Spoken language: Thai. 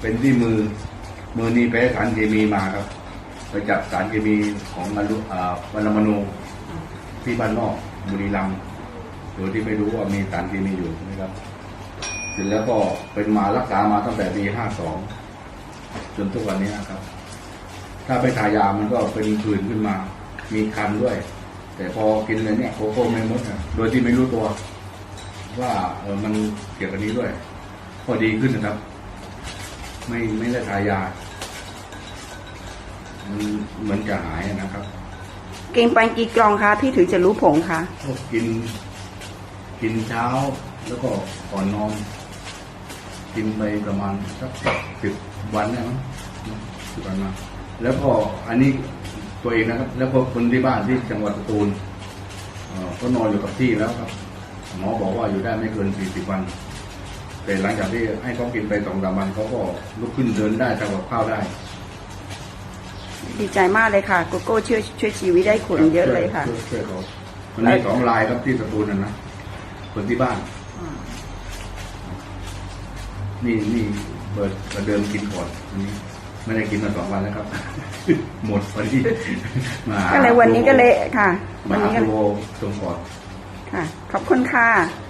เป็นที่มือ มือนี้แพ้สารเคมีมาครับ ไปจับสารเคมีของอนุอ่าวันมนูที่บ้านนอกบุรีรัมย์โดยที่ไม่รู้ว่ามีสารเคมีอยู่นะครับเสร็จแล้วก็เป็นมารักษามาตั้งแต่ปีห้าสองจนทุกวันนี้นะครับ ถ้าไปทายามันก็เป็นผื่นขึ้นมา มีคันด้วย แต่พอกินเลยเนี่ยโคโค่ไม่มดอะโดยที่ไม่รู้ตัว ว่าเออมันเกี่ยวกับนี้ด้วยก็ดีขึ้นนะครับ ไม่ไม่ได้ทายามันเหมือนจะหายนะครับ กินไปกี่กล่องคะที่ถึงจะรู้ผงคะก็กิน กินเช้าแล้วก็ก่อนนอน กินไปประมาณสักสิบวันเนยมั้งสิบวันมาแล้วก็อันนี้ตัวเองนะครับ แล้วก็คนที่บ้านที่จังหวัดสตูลเอ่อก็นอนอยู่กับที่แล้วครับหมอบอกว่าอยู่ได้ไม่เกินสี่สิบวัน แต่หลังจากที่ให้เขากินไปสองสามวันเขาก็ลุกขึ้นเดินได้ทำกับข้าวได้ ดีใจมากเลยค่ะโกโก้ช่วยช่วยชีวิตได้คนเยอะเลยค่ะช่วช่วยเขามันมีสองลายครับที่สตูลนะนะคนที่บ้าน นี่นี่เปิดประเดิมกินก่อนอันนี้ไม่ได้กินมาสองวันแล้วครับ หมดพอดีมาหาก็เลยวันนี้ก็เลยค่ะมาวันหานี้ก็โปรตรงก่อนค่ะ ขอบคุณค่ะค